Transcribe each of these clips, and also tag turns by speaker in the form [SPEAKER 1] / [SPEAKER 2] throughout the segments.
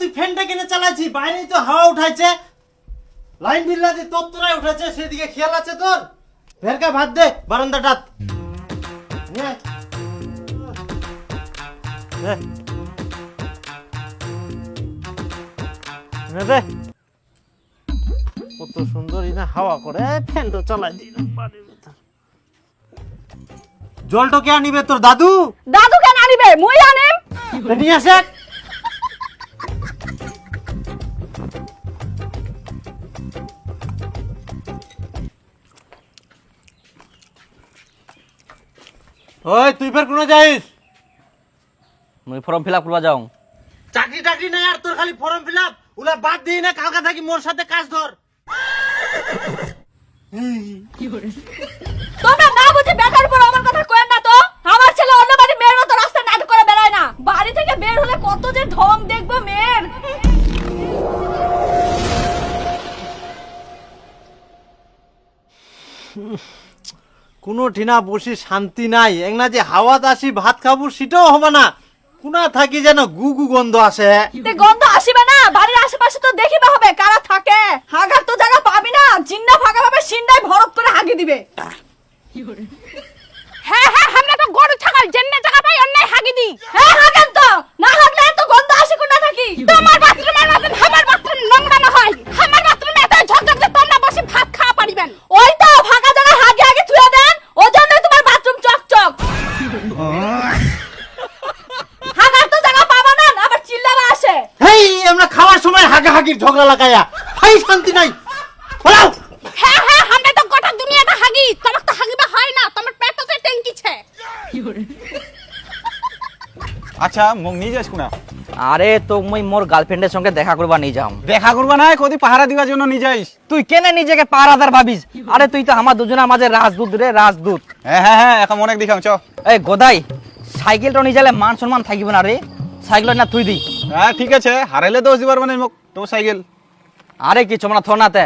[SPEAKER 1] তুই ফ্যানটা কিনে চালাচ্ছি বাইরেই তো হাওয়া উঠাইছে। লাইন বিল্লা যে তত্তরায় উঠেছে সেদিকে খেয়াল আছে তোর? ভেরকা ভাত দে। নে। দে। কত সুন্দরই না হাওয়া করে। ফ্যান তো চালাই বাড়ির জলটা কে আনিবে তোর দাদু?
[SPEAKER 2] দাদু কেন আনিবে? মুই আনিম।
[SPEAKER 1] নিয়ে আসে। ওই তুই ফের কোনো যাইস?
[SPEAKER 3] মুই ফর্ম ফিল আপ করবা যাও।
[SPEAKER 1] চাকরি টাকরি নাই আর তোর খালি ফর্ম ফিল আপ ওলা বাদ দিই না কালকা থাকি মোর সাথে কাজ ধর।
[SPEAKER 2] তোমরা না বুঝে বেকার উপর আমার কথা কয়েন না তো। আমার ছেলে অন্য বাড়ি মেয়ের মতো রাস্তায় নাটক করে বেড়ায় না। বাড়ি থেকে বের হলে কত যে ঢং দেখব মেয়ের।
[SPEAKER 1] কোনো ঠিনা বসি শান্তি নাই। একনা যে হাওয়াত আসি, ভাত খাব, সেটাও হবে না। কোনা থাকি যেন গু গু গন্ধ আসে।
[SPEAKER 2] গন্ধ আসিবে না, বাড়ির আশেপাশে তো দেখিবে হবে, কারা থাকে? হাগার তো জায়গা পাবি না, জিন্না ফাঁকা ভাবে সিন্দাই ভরত করে হাগি দিবে। হ্যাঁ হ্যাঁ আমরা তো গরু, ছাগল জেন্নে জায়গা পাই, অন্যায় হাগি দি হ্যাঁ হাগেন তো, না হাগলে এত গন্ধ আসে কোন থাকি। তোমার বাথরুমের মতন, আমার বাথরুম নোংরা না হয়। আমার বাথরুমে এত ঝকঝক তোমরা বসে ভাত খাওয়া পারিবেন। ওই তো ফাঁকা জায়গা হাগে হাগে থুয়ে দেন ওই জন্যই তোমার বাথরুম চকচক। হাগার তো জায়গা পাবা না আবার চিল্লাবা আসে।
[SPEAKER 1] হেই আমরা খাওয়ার সময় হাগা হাগির ঝগড়া লাগাইয়া হাই শান্তি নাই। বলাও
[SPEAKER 2] হ্যাঁ হ্যাঁ আমরা তো গোটা দুনিয়াটা হাগি। তোমার তো হাগিবা হয় না তোমার পেটতে ট্যাঙ্কিছে
[SPEAKER 4] আচ্ছা মোক নিয়ে যাস কোনা?
[SPEAKER 3] আরে তো মুই মোর গার্লফ্রেন্ডের সঙ্গে দেখা করবা নিয়ে যাও
[SPEAKER 4] দেখা করবা না কদি পাহারা দিবার জন্য নিয়ে যাইস।
[SPEAKER 3] তুই কেনে নিজেকে পারাদার ভাবিস? আরে তুই তো আমার দুজনের মাঝে রাজদূত রে রাজদূত।
[SPEAKER 4] হ্যাঁ হ্যাঁ হ্যাঁ এখন অনেক দেখাম চ।
[SPEAKER 3] এই গোদাই সাইকেলটা নিয়ে যালে মান সম্মান থাকিব না রে। সাইকেল না তুই দি
[SPEAKER 4] হ্যাঁ ঠিক আছে হারাইলে দোষ দিবার মানে মোক তোর সাইকেল।
[SPEAKER 3] আরে কিছু মানে থো নাতে।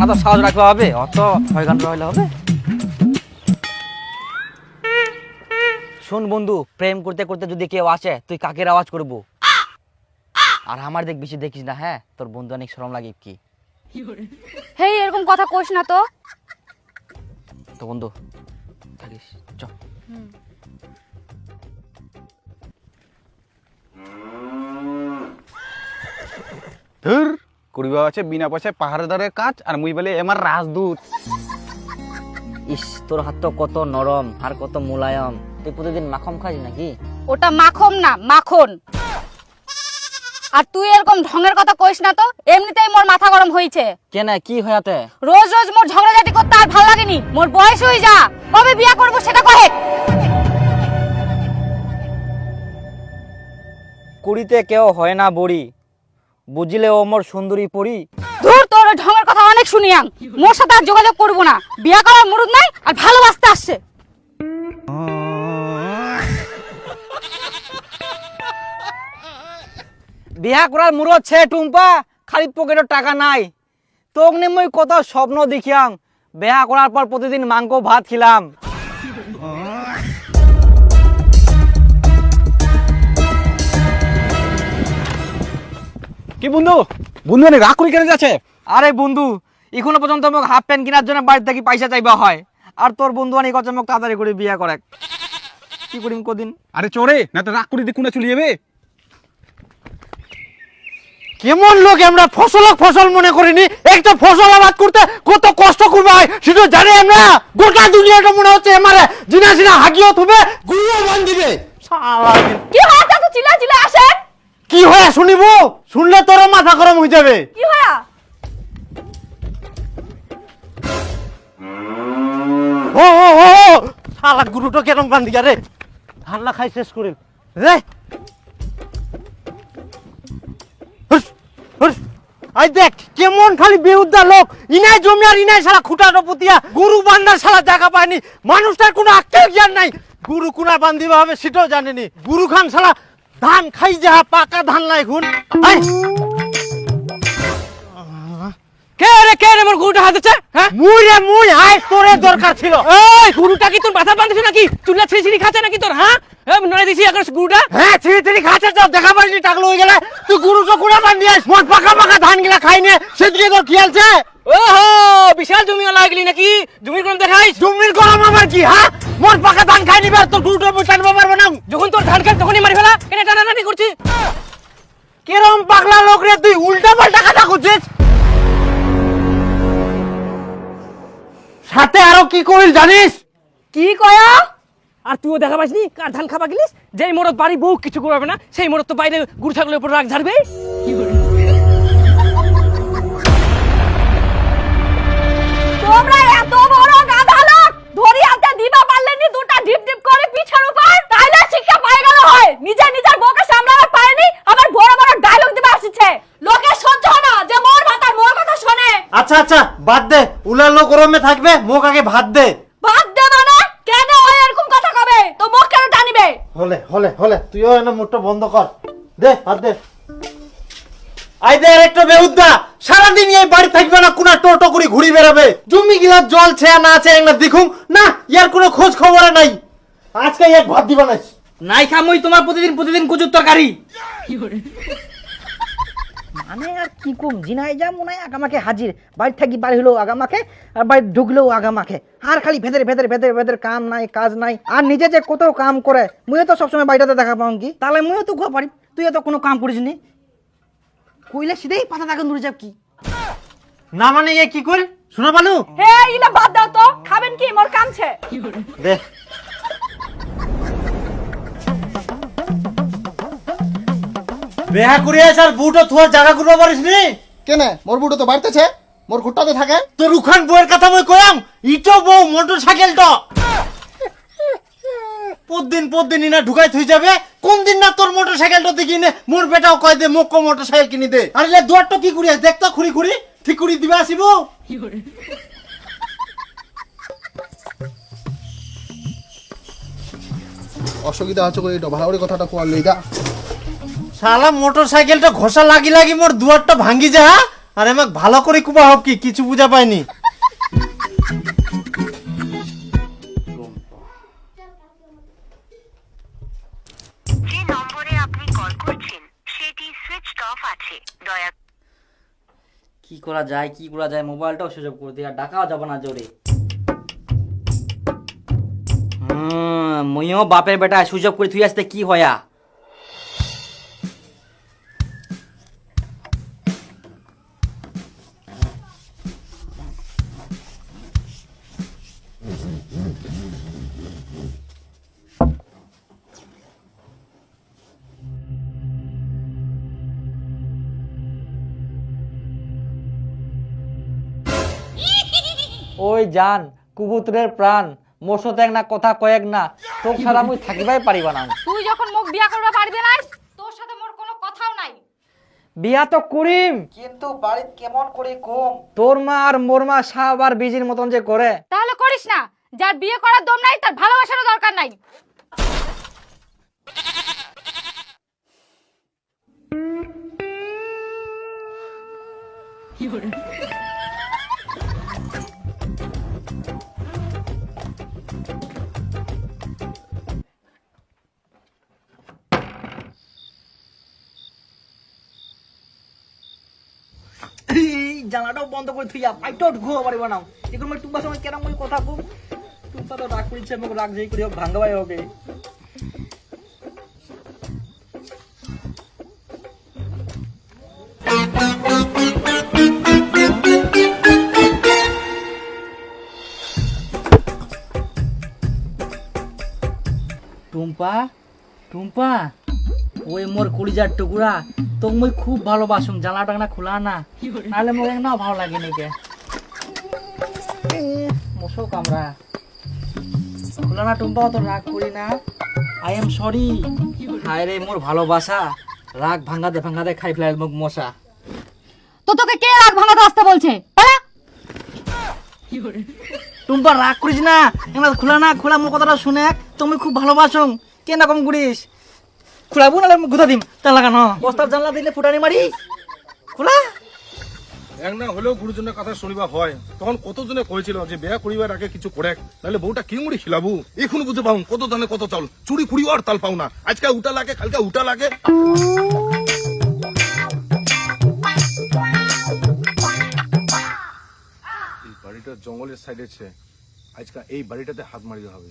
[SPEAKER 3] না তো সাহস রাখতে হবে অত ছয় ঘণ্টা হইলে হবে। শোন বন্ধু প্রেম করতে করতে যদি কেউ আসে তুই কাকের আওয়াজ করব? আর আমার দেখ বেশি দেখিস না হ্যাঁ? তোর বন্ধু অনেক শরম লাগে কি?
[SPEAKER 2] হেই এরকম কথা কইস না তো।
[SPEAKER 3] তো বন্ধু থাকিস চ।
[SPEAKER 4] ধুর করিবা আছে বিনা পয়সায় পাহাড়দারের কাজ আর মুই বলে এমার রাজদূত।
[SPEAKER 3] ইস তোর হাত তো কত নরম আর কত মোলায়ম। তুই প্রতিদিন মাখম খাস নাকি?
[SPEAKER 2] ওটা মাখন না মাখন। আর তুই এরকম ঢঙের কথা কইস না তো এমনিতেই মোর মাথা গরম হইছে।
[SPEAKER 3] কেন কি হয়াতে
[SPEAKER 2] রোজ রোজ মোর ঝগড়াঝাটি করতে আর ভালো লাগেনি মোর বয়স হয়ে যা কবে বিয়া করব সেটা কহে।
[SPEAKER 3] কুড়িতে কেউ হয় না বড়ি বুঝলে ও মোর সুন্দরী পড়ি
[SPEAKER 2] দূর তোর ওই ঢঙের কথা অনেক শুনিয়াম মোর সাথে আর যোগাযোগ করব না। বিয়া করার মুরুদ নাই আর ভালোবাসতে আসছে।
[SPEAKER 3] বিয়া করার মুরত ছে টুম্পা খালি পকেটে টাকা নাই। তোক নে মই কত স্বপ্ন দেখিয়াম বিয়া করার পর প্রতিদিন মাংস ভাত খিলাম।
[SPEAKER 4] কি বন্ধু? বন্ধু অনেক রাগ করি কেন যাচ্ছে?
[SPEAKER 3] আরে বন্ধু এখনও পর্যন্ত মোক হাফ প্যান্ট কেনার জন্য বাড়ি থেকে পয়সা চাইবা হয়। আর তোর বন্ধু অনেক কথা মোক তাড়াতাড়ি করে বিয়া করে কি করিম কদিন?
[SPEAKER 4] আরে চোরে না তো রাগ করি দিয়ে কোনা চলে যাবে?
[SPEAKER 1] কেমন লোক আমরা ফসল ফসল মনে করিনি একটা ফসল আবাদ করতে কত কষ্ট করবে হয় সেটা জানি আমরা গোটা দুনিয়াটা মনে হচ্ছে আমারে জিনা জিনা হাগিও থুবে গুড়িও বান্ধিবে সারাদিন।
[SPEAKER 2] কি হয় এত চিল্লা চিল্লা আসেন
[SPEAKER 1] কি হয়ে শুনিব শুনলে তোর মাথা গরম হয়ে যাবে
[SPEAKER 2] কি হয়
[SPEAKER 1] ও ও ও শালা গুরুটো কেরম বান্ধি রে ধান্না খাই শেষ করিল রে দেখ কেমন খালি বেউদ্দা লোক। ইনাই জমি আর ইনাই খুঁটাটো পুতিয়া গরু জায়গা পায়নি। মানুষটার কোনো আক্কেল জ্ঞান নাই। গরু কুনা বান্ধিবা হবে সেটাও জানেনি। গুরু খান ধান খাই যাহা পাকা ধান লাই খুন।
[SPEAKER 3] কে রে কে রে মোর গরুটা হাত হ্যাঁ?
[SPEAKER 1] মুই রে মুই তোরে দরকার ছিল।
[SPEAKER 3] এই গরুটা কি তোর মাথা বাঁধছে নাকি? চুলা ছিঁড়ি ছিঁড়ি খাচ্ছে নাকি তোর হ্যাঁ?
[SPEAKER 5] হ্যাঁ দিছি এখন গুড়টা
[SPEAKER 1] হ্যাঁ ছিঁড়ি ছিঁড়ি খাচ্ছে তো দেখা পাইনি টাকলো হয়ে গেলে। তুই গুরু তো বান দিয়েছ মোট পাকা পাকা ধান গিলা খাই নে সেদিকে খেয়ালছে
[SPEAKER 5] ওহো বিশাল জমি লাগলি নাকি? জমির দেখাইস?
[SPEAKER 1] জমির গরম আমার কি হ্যাঁ? মোট পাকা ধান খাই নিবে তোর গুরুটা টানবো পারব না।
[SPEAKER 5] যখন তোর ধান তখনই মারি ফেলা। কেন টানাটানি করছিস?
[SPEAKER 1] কিরম পাগলা লোক রে তুই উল্টা পাল্টা কথা করছিস সাথে আরও কি করিস জানিস?
[SPEAKER 2] কি কয়া?
[SPEAKER 5] আর তুইও দেখা পাসনি কার ধান খাবা গেলিস? যেই মোড়ত বাড়ি বউ কিছু করবে না সেই মোড়ত তো বাইরে গুড় ছাগলের উপর রাগ ঝাড়বে।
[SPEAKER 2] তোমরা এত বড় গাধা লোক! ধরি হাতে দিবা পারলেনি দুটা ডিপ ডিপ করে পিছের উপর তাইলে শিক্ষা পাই গেল হয়। নিজে নিজের বউকে সামলাতে পারেনি আবার বড় বড় ডায়লগ দিবা আসছে। লোকে সহ্য না যে মোর ভাতার মোর কথা শোনে।
[SPEAKER 1] আচ্ছা আচ্ছা বাদ দে। উলালো গরমে থাকবে মোক আগে ভাত দে
[SPEAKER 2] মানে কেন ওই এরকম কথা কবে তো মুখ কেন টানিবে
[SPEAKER 1] হলে তুইও এনে মুখটা বন্ধ কর। দে হাত দে। আই দে একটা বেহুদ্দা সারাদিন এই বাড়ি থাকবে না কোনা টোটো করে ঘুরি বেড়াবে। জমি গিলা জল ছে না আছে না দেখুন না ইয়ার কোনো খোঁজ খবর নাই। আজকে এক ভাত দিবা নাই
[SPEAKER 3] নাই খামই তোমার প্রতিদিন প্রতিদিন কুচুর তরকারি। মানে আর কি কম? জিনাই যা মনে হয় আগামাকে হাজির। বাড়ি থাকি বাড়ি হলো আগামাকে আর বাড়ি ঢুকলেও আগামাকে। আর খালি ভেতরে ভেতরে ভেতরে ভেতরে কাম নাই কাজ নাই। আর নিজে যে কত কাম করে মুইও তো সবসময় বাড়িটাতে দেখা পাও কি তাহলে মুইও তো ঘুয়া পারি তুই তো কোনো কাম করিস নি? কইলে সিধেই পাতা থাকে দূরে যাব কি?
[SPEAKER 1] না মানে এ কি কর শোনা পালু
[SPEAKER 2] হে ইলা বাদ দাও তো। খাবেন কি? মোর কামছে
[SPEAKER 1] দে। বেহা করি আর বুটো থুয়ার জায়গা করব পারিস নি?
[SPEAKER 6] কেনে? মোর বুড়ো তো বাড়তেছে। মোর ঘুরটাতে থাকে।
[SPEAKER 1] তোর উখান বউয়ের কথা মই কয়াম? ইটো বউ মোটর সাইকেল তো পরদিন পরদিন ইনা ঢুকাই থুই যাবে। কোন দিন না তোর মোটর সাইকেলটা দেখি নে? মোর বেটাও কয় দে মোক মোটর সাইকেল কিনি দে। আর লে দুয়ারটা কি করি দেখ তো খুরি ঠিক করি দিবে আসিব?
[SPEAKER 6] অসুবিধা আছে করে এটা ভালো করে কথাটা কোয়ার লইগা
[SPEAKER 1] শালা মোটর সাইকেলটা ঘষা লাগি লাগি মোর দুয়ারটা ভাঙ্গি যা আর আমাক ভালো করে কুবা হব কি কিছু বুঝা পাইনি।
[SPEAKER 7] যে নম্বরে আপনি কল করছেন সেটি সুইচড অফ আছে। দয়া
[SPEAKER 3] কি করা যায় কি করা যায় মোবাইলটাও সুযোগ করে দিয়ে আর ডাকাও যাবে না জোরে। হুম, মুইও বাপের বেটা সুযোগ করে তুই আসতে কি হয়া? ওই জান কুবুতরের প্রাণ মোর সাথে এক না কথা কয়েক না তোর ছাড়া মুই থাকিবাই পারিবা না
[SPEAKER 2] তুই যখন মুখ বিয়া করবা পারবি না তোর সাথে মোর কোনো কথাও নাই।
[SPEAKER 3] বিয়া তো করিম। কিন্তু বাড়িত কেমন করে কম? তোর মা আর মোর মা সাহাবার আর বিজির মতন যে করে।
[SPEAKER 2] তাহলে করিস না যার বিয়ে করার দম নাই তার ভালোবাসারও
[SPEAKER 3] জানাটাও বন্ধ করে পারিব না এখন কথা কম। টুম্বা তো রাগ রাগ ভাঙ্গাবাই হোকে টুম্পা টুম্পা, ওই মোর কুড়িজার টুকুরা। তোক মই খুব ভালোবাসুম। জানলা টাংনা খোলা না। নাহলে মোর এক না ভালো লাগে নাকি মশো কামরা। খোলা না টুম্পা তো রাগ করি না। আই এম সরি হায় রে মোর ভালোবাসা। রাগ ভাঙ্গাতে ভাঙ্গাতে খাই ফেলাই মোক মশা।
[SPEAKER 2] তো তোকে কে রাগ ভাঙাতে আসতে বলছে? পালা
[SPEAKER 3] টুম্পা রাগ করিস না। খোলা না খোলা মোর কথাটা শুনে তুমি খুব ভালোবাসুম। কেন কম করিস? খোলাবো মুখ গুথা দিম। তা লাগানো বস্তার জানলা দিলে ফুটানি মারি। খোলা।
[SPEAKER 8] এক না হলেও গুরুজনের কথা শুনিবা হয় তখন কতজনে কয়েছিল যে বিয়া করিবার আগে কিছু করে। নাহলে বউটা কি মুড়ি খিলাবু। এখন বুঝে পাও কত দানে কত চাউল চুরি কুড়ি আর তাল পাও না। আজকে উটা লাগে কালকে উটা লাগে। এই বাড়িটা জঙ্গলের সাইডে আছে আজকে এই বাড়িটাতে হাত মারিতে হবে।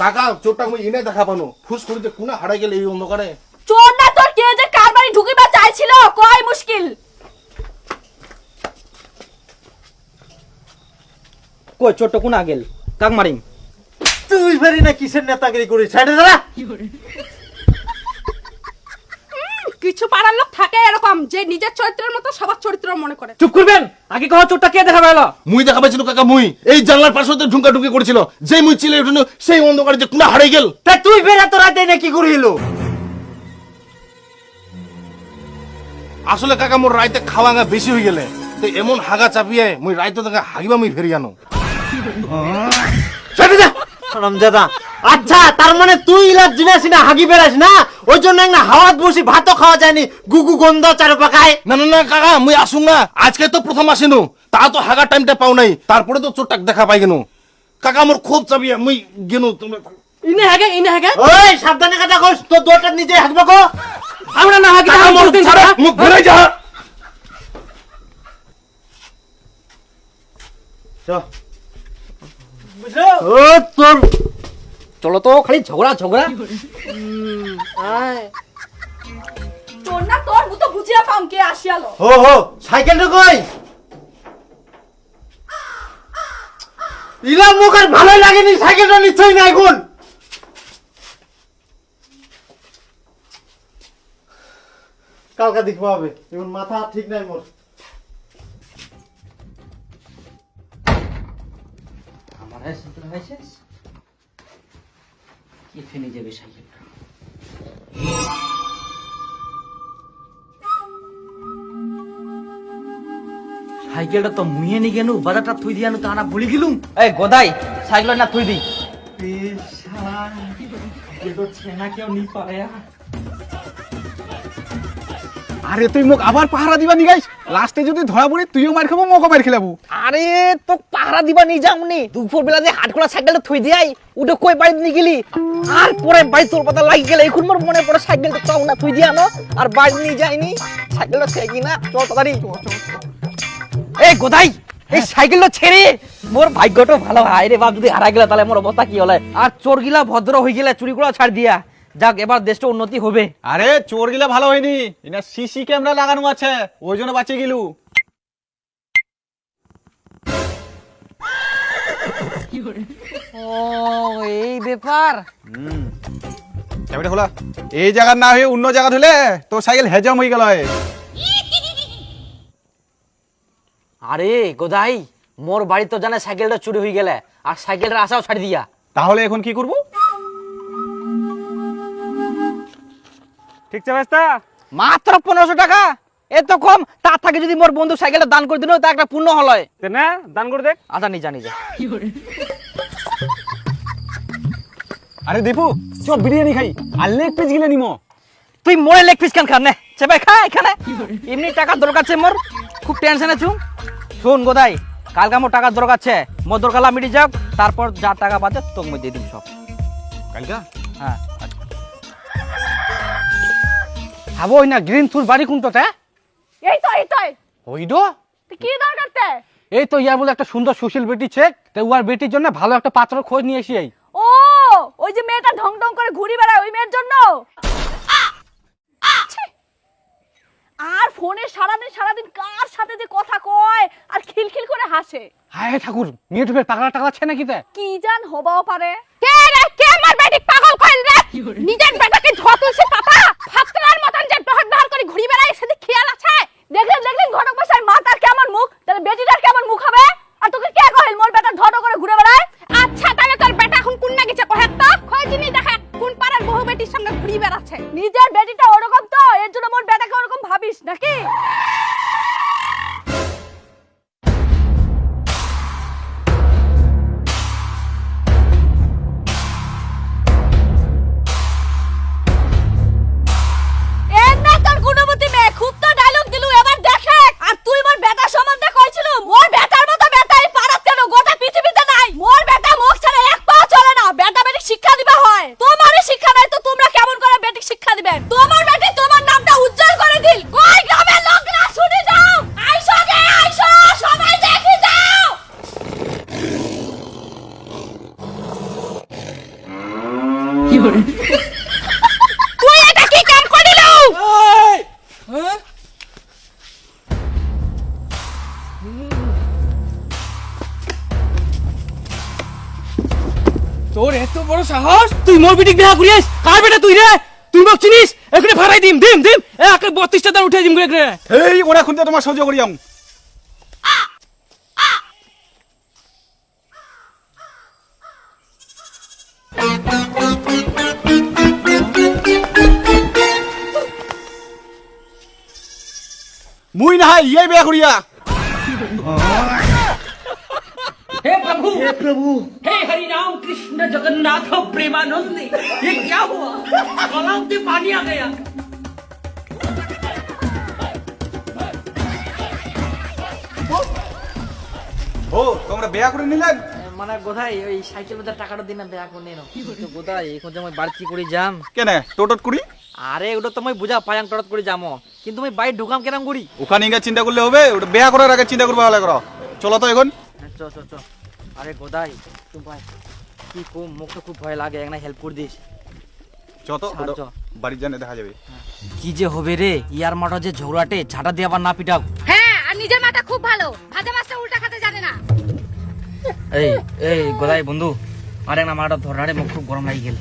[SPEAKER 8] কাকা চোরটা
[SPEAKER 1] মুই এনে
[SPEAKER 8] দেখা পানো ফুস যে কোনা হারাই গেলে এই অন্ধকারে।
[SPEAKER 2] চোর না তোর কে যে কার বাড়ি ঢুকিবা চাইছিল? কয় মুশকিল।
[SPEAKER 3] কই চোরটা কোনা গেল? কাক মারিম?
[SPEAKER 1] তুই ফেরি না কিসের নেতাগিরি করিস? ছাড়ে দাঁড়া।
[SPEAKER 2] কিছু পাড়ার লোক থাকে এরকম যে নিজের চরিত্রের মতো সবার চরিত্র মনে করে।
[SPEAKER 5] চুপ করবেন? আগে কহ চোরটা কে দেখা পেল?
[SPEAKER 8] মুই দেখা পাইছিল কাকা মুই। এই জানলার পাশে হতে ঢুঙ্কা ঢুকি করেছিল। যেই মুই চিলে উঠল সেই অন্ধকারে যে কোনা হারাই গেল।
[SPEAKER 1] তা তুই ফেরা তো রাতে না কি করিল?
[SPEAKER 8] আসলে কাকা মোর রাইতে খাওয়াঙ্গা বেশি হয়ে গেলে। তো এমন হাগা চাপিয়ে মুই রাইতে দেখা হাগিবা মুই ফেরি আনো।
[SPEAKER 1] যা। রমজাদা আচ্ছা তার মানে তুই ইলাজ জিনিস না হাগি বেড়াস না ওই জন্য না হাওয়াত বসি ভাতও খাওয়া যায়নি গুগু গন্ধ চারো পাকায়
[SPEAKER 8] না না না কাকা মুই আসুন না। আজকে তো প্রথম আসিনু। তা তো হাগার টাইমটা পাও নাই। তারপরে তো চোরটাক দেখা পাই গেনু। কাকা মোর খুব চাপিয়ে মুই গেনু তোমরা
[SPEAKER 5] ইনে হাগে ইনে হাগে।
[SPEAKER 1] ওই সাবধানে কথা কইস তো দোটা নিজে হাগবে কো।
[SPEAKER 5] আমরা না হাগি
[SPEAKER 8] কাকা মোর ছাড়া মুখ ঘুরে যা।
[SPEAKER 1] ও তোর
[SPEAKER 3] চলো তো খালি ঝগড়া ঝগড়া।
[SPEAKER 2] না তোর মতো বুঝিয়া পাম কে আসিয়ালো।
[SPEAKER 1] হো হো সাইকেলটা কই? ইলা মুখ আর ভালোই লাগেনি সাইকেলটা নিশ্চয়ই নাই গুণ কালকা দেখব হবে এখন মাথা ঠিক নাই মোর।
[SPEAKER 3] আমার সাইকেল হয়েছিস যাবে সাইকেলটা সাইকেলটা তো মুয়ে নি গেনু বাজারটা থুই দিয়ানু তা না ভুলি গেলুম? এই গোদাই সাইকেল না থুই দি।
[SPEAKER 4] আরে তুই মোক আবার পাহারা দিবা নি গাইস? লাস্টে যদি ধরা পড়ি তুইও মার খাব মোকে মার খেলাবো।
[SPEAKER 3] আরে তো পাহারা দিবা নি। যামনি দুপুর বেলা যে হাট করা সাইকেলটা থুই দিয়াই উঠে কই বাড়িতে নি গেলি? আর পরে বাড়ি তোর পাতা লাগি গেলে, এখন মোর মনে পড়ে সাইকেলটা চাও না, থুই দিয়ানো আর বাড়ি নিয়ে যাইনি সাইকেলটা ছেড়ে কি না, চল তাড়াতাড়ি। এই গোদাই, এই সাইকেলটা ছেড়ে। মোর ভাগ্যটা ভালো, হয় রে বাপ, যদি হারা গেলে তাহলে মোর অবস্থা কি হলে? আর চোর গিলা ভদ্র হয়ে গেলে চুরি করা ছাড় দিয়া। যাক, এবার দেশটা উন্নতি হবে।
[SPEAKER 4] আরে চোর গিলা ভালো হয়নি। সিসি ক্যামেরা লাগানো আছে, ওই জন্য বাঁচিয়ে গেলু।
[SPEAKER 3] ও এই ব্যাপার।
[SPEAKER 4] চাবিটা খোলা। এই জায়গা না হয়ে অন্য জায়গা হলে তো সাইকেল হেজম হয়ে গেল
[SPEAKER 3] আরে গোদাই মোর বাড়ি তো জানে সাইকেলটা চুরি হয়ে গেলে আর সাইকেলটা আসাও ছাড়ি দিয়া।
[SPEAKER 4] তাহলে এখন কি করব?
[SPEAKER 5] ঠিক আছে
[SPEAKER 3] মাত্র পনেরোশো টাকা? এত কম তার থেকে যদি মোর বন্ধু সাইকেলটা দান করে দিল তা একটা পূর্ণ হল
[SPEAKER 5] না দান করে দেখ
[SPEAKER 3] আচ্ছা নিজা নিজা।
[SPEAKER 4] আরে দীপু চ বিরিয়ানি খাই আর লেগ পিস গিলে নিমো।
[SPEAKER 3] তুই মোরে লেগ পিস খান খান নে চেপে খা এখানে। এমনি টাকা দরকার আছে মোর খুব টেনশন আছু? শুন গোদাই কালকে মোর টাকার দরকার আছে মোর দরকার মিটি যাক তারপর যা টাকা বাঁচে তোকে মই দিয়ে দিম সব।
[SPEAKER 4] কালকা?
[SPEAKER 3] হ্যাঁ।
[SPEAKER 5] খাব না গ্রিন ফুল বাড়ি কোনটাতে
[SPEAKER 2] এই তো
[SPEAKER 5] ওইডো?
[SPEAKER 2] কি দরকার তে?
[SPEAKER 5] এই তো ইয়ার বলে একটা সুন্দর সুশীল বেটি চেক
[SPEAKER 4] তো উয়ার বেটির জন্য ভালো একটা পাত্র খোঁজ নিয়ে এসি এই
[SPEAKER 2] ও ওই যে মেয়েটা ঢং ঢং করে ঘুরি বেড়ায় ওই মেয়ের জন্য? আর ফোনে সারাদিন সারাদিন কার সাথে যে কথা কয় আর খিলখিল করে হাসে?
[SPEAKER 4] হায় ঠাকুর ইউটিউবে পাগলা টাগলা নাকি তে?
[SPEAKER 2] কি জান হবাও পারে? কে রে কে আমার বেটি পাগল কইল রে? নিজের বেটাকে তোর
[SPEAKER 5] এত বড় সাহস? তুই মোর বিটিক বিয়া করিস কার বেটা তুই রে? তুই মোক চিনিস? এখানে ভাড়াই দিম দিম দিম। এ আকে বত্রিশটা দাম উঠে দিম এখানে
[SPEAKER 4] এই ওরা খুনতে তোমার সহ্য করিয়াম মুই না হয় ইয়ে বিয়া করিয়া।
[SPEAKER 5] हे प्रभु हे प्रभु हे हरि राम कृष्ण जगन्नाथ प्रेमानंद ये क्या हुआ गलाव में पानी आ गया
[SPEAKER 4] ও তোমরা বিয়া করে নিলেন
[SPEAKER 3] মানে গোধাই ওই সাইকেল বাজার টাকাটা দিন না দেয়া করে নিনো গোধাই এখন যে মই বাড়ি কি করে যাম
[SPEAKER 4] কেনে টোটট করি
[SPEAKER 3] আরে ওটা তো মই বুঝা পায়াং টরত করে যামো কিন্তু মই বাইরে ঢুকাম কেরাম করি
[SPEAKER 4] ওখানে ইঙ্গা চিন্তা করলে হবে ওটা বিয়া করার আগে চিন্তা করবে ভালো করো চলো তো এখন
[SPEAKER 3] চ চ চ আরে গোদাই তুই ভাই। কি কম মুখ তো খুব ভয় লাগে একনা হেল্প করে দিস।
[SPEAKER 4] যত। বাড়ির জানে দেখা যাবে।
[SPEAKER 3] কি যে হবে রে ইয়ার মাঠা যে ঝগড়াটে ঝাঁটা দিয়ে আবার না পিটাও।
[SPEAKER 2] হ্যাঁ আর নিজের মাটা খুব ভালো। ভাজা মাছটা উল্টা খেতে জানে না।
[SPEAKER 3] এই এই গোদাই বন্ধু আরে না মাটা ধরারে মুখ খুব গরম লাগি গেল।